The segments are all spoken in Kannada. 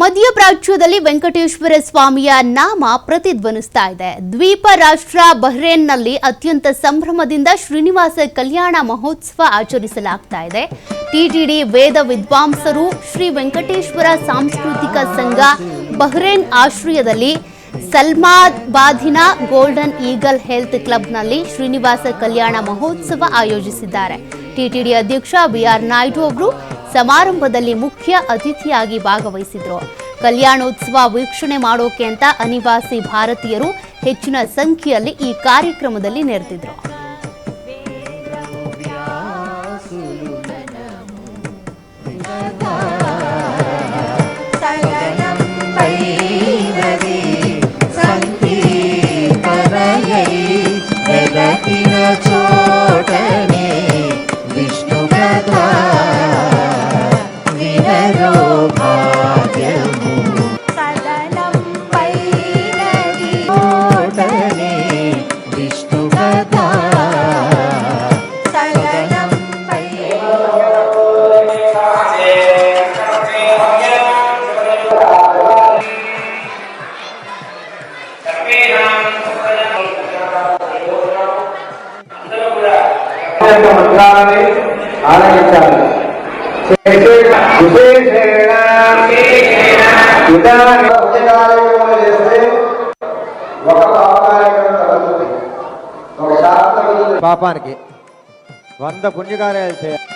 ಮಧ್ಯಪ್ರಾಚ್ಯದಲ್ಲಿ ವೆಂಕಟೇಶ್ವರ ಸ್ವಾಮಿಯ ನಾಮ ಪ್ರತಿಧ್ವನಿಸ್ತಾ ಇದೆ. ದ್ವೀಪ ರಾಷ್ಟ್ರ ಬಹ್ರೇನ್ನಲ್ಲಿ ಅತ್ಯಂತ ಸಂಭ್ರಮದಿಂದ ಶ್ರೀನಿವಾಸ ಕಲ್ಯಾಣ ಮಹೋತ್ಸವ ಆಚರಿಸಲಾಗ್ತಾ ಇದೆ. ಟಿಟಿಡಿ ವೇದ ವಿದ್ವಾಂಸರು ಶ್ರೀ ವೆಂಕಟೇಶ್ವರ ಸಾಂಸ್ಕೃತಿಕ ಸಂಘ ಬಹ್ರೇನ್ ಆಶ್ರಯದಲ್ಲಿ ಸಲ್ಮಾಬಾದಿನ ಗೋಲ್ಡನ್ ಈಗಲ್ ಹೆಲ್ತ್ ಕ್ಲಬ್ನಲ್ಲಿ ಶ್ರೀನಿವಾಸ ಕಲ್ಯಾಣ ಮಹೋತ್ಸವ ಆಯೋಜಿಸಿದ್ದಾರೆ. ಟಿಟಿಡಿ ಅಧ್ಯಕ್ಷ ಬಿಆರ್ ನಾಯ್ಡು ಅವರು ಸಮಾರಂಭದಲ್ಲಿ ಮುಖ್ಯ ಅತಿಥಿಯಾಗಿ ಭಾಗವಹಿಸಿದ್ರು. ಕಲ್ಯಾಣೋತ್ಸವ ವೀಕ್ಷಣೆ ಮಾಡೋಕೆ ಅಂತ ಅನಿವಾಸಿ ಭಾರತೀಯರು ಹೆಚ್ಚಿನ ಸಂಖ್ಯೆಯಲ್ಲಿ ಈ ಕಾರ್ಯಕ್ರಮದಲ್ಲಿ ನೆರೆದಿದ್ರು. మంత్రాలని ఆలకించాలి. పాపానికి వంద పుణ్యకార్యాలు చేయాలి.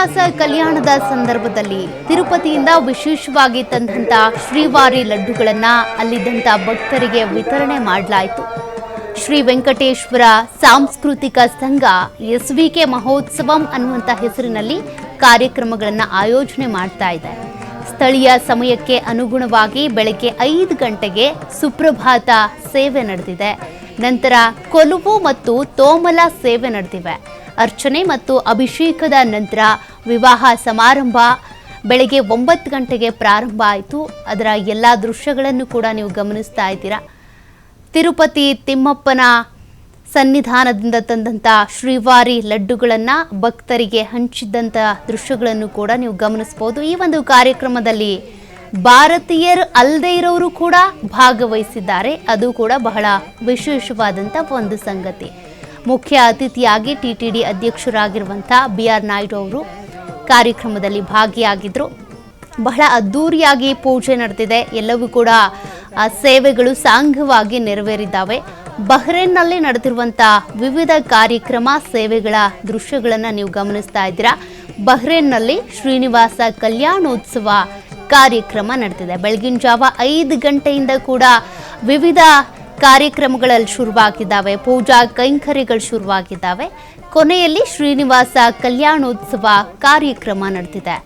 ಶ್ರೀನಿವಾಸ ಕಲ್ಯಾಣದ ಸಂದರ್ಭದಲ್ಲಿ ತಿರುಪತಿಯಿಂದ ವಿಶೇಷವಾಗಿ ತಂದಂತ ಶ್ರೀವಾರಿ ಲಡ್ಡುಗಳನ್ನ ಅಲ್ಲಿದ್ದಂತ ಭಕ್ತರಿಗೆ ವಿತರಣೆ ಮಾಡಲಾಯಿತು. ಶ್ರೀ ವೆಂಕಟೇಶ್ವರ ಸಾಂಸ್ಕೃತಿಕ ಸಂಘ ಎಸ್ ವಿ ಕೆ ಮಹೋತ್ಸವಂ ಅನ್ನುವಂಥ ಹೆಸರಿನಲ್ಲಿ ಕಾರ್ಯಕ್ರಮಗಳನ್ನು ಆಯೋಜನೆ ಮಾಡ್ತಾ ಇದೆ. ಸ್ಥಳೀಯ ಸಮಯಕ್ಕೆ ಅನುಗುಣವಾಗಿ ಬೆಳಗ್ಗೆ ಐದು ಗಂಟೆಗೆ ಸುಪ್ರಭಾತ ಸೇವೆ ನಡೆದಿದೆ. ನಂತರ ಕೊಲುವು ಮತ್ತು ತೋಮಲ ಸೇವೆ ನಡೆದಿವೆ. ಅರ್ಚನೆ ಮತ್ತು ಅಭಿಷೇಕದ ನಂತರ ವಿವಾಹ ಸಮಾರಂಭ. ಬೆಳಗ್ಗೆ ಒಂಬತ್ತು ಗಂಟೆಗೆ ಪ್ರಾರಂಭ ಆಯಿತು. ಅದರ ಎಲ್ಲ ದೃಶ್ಯಗಳನ್ನು ಕೂಡ ನೀವು ಗಮನಿಸ್ತಾ ಇದ್ದೀರಾ. ತಿರುಪತಿ ತಿಮ್ಮಪ್ಪನ ಸನ್ನಿಧಾನದಿಂದ ತಂದಂಥ ಶ್ರೀವಾರಿ ಲಡ್ಡುಗಳನ್ನು ಭಕ್ತರಿಗೆ ಹಂಚಿದ್ದಂಥ ದೃಶ್ಯಗಳನ್ನು ಕೂಡ ನೀವು ಗಮನಿಸ್ಬೋದು. ಈ ಒಂದು ಕಾರ್ಯಕ್ರಮದಲ್ಲಿ ಭಾರತೀಯರು ಅಲ್ಲದೆ ಇರೋರು ಕೂಡ ಭಾಗವಹಿಸಿದ್ದಾರೆ. ಅದು ಕೂಡ ಬಹಳ ವಿಶೇಷವಾದಂಥ ಒಂದು ಸಂಗತಿ. ಮುಖ್ಯ ಅತಿಥಿಯಾಗಿ ಟಿಟಿಡಿ ಅಧ್ಯಕ್ಷರಾಗಿರುವಂಥ ಬಿ ಆರ್ ನಾಯ್ಡು ಅವರು ಕಾರ್ಯಕ್ರಮದಲ್ಲಿ ಭಾಗಿಯಾಗಿದ್ದರು ಬಹಳ ಅದ್ಧೂರಿಯಾಗಿ ಪೂಜೆ ನಡೆದಿದೆ. ಎಲ್ಲವೂ ಕೂಡ ಸೇವೆಗಳು ಸಾಂಘವಾಗಿ ನೆರವೇರಿದ್ದಾವೆ. ಬಹ್ರೇನ್ನಲ್ಲಿ ನಡೆದಿರುವಂಥ ವಿವಿಧ ಕಾರ್ಯಕ್ರಮ, ಸೇವೆಗಳ ದೃಶ್ಯಗಳನ್ನು ನೀವು ಗಮನಿಸ್ತಾ ಇದ್ದೀರಾ. ಬಹ್ರೇನ್ನಲ್ಲಿ ಶ್ರೀನಿವಾಸ ಕಲ್ಯಾಣೋತ್ಸವ ಕಾರ್ಯಕ್ರಮ ನಡೆದಿದೆ. ಬೆಳಗಿನ ಜಾವ ಐದು ಗಂಟೆಯಿಂದ ಕೂಡ ವಿವಿಧ ಕಾರ್ಯಕ್ರಮಗಳಲ್ಲಿ ಶುರುವಾಗಿದ್ದಾವೆ ಪೂಜಾ ಕೈಂಕರ್ಯಗಳು ಶುರುವಾಗಿದ್ದಾವೆ. ಕೊನೆಯಲ್ಲಿ ಶ್ರೀನಿವಾಸ ಕಲ್ಯಾಣೋತ್ಸವ ಕಾರ್ಯಕ್ರಮ ನಡೆದಿದೆ.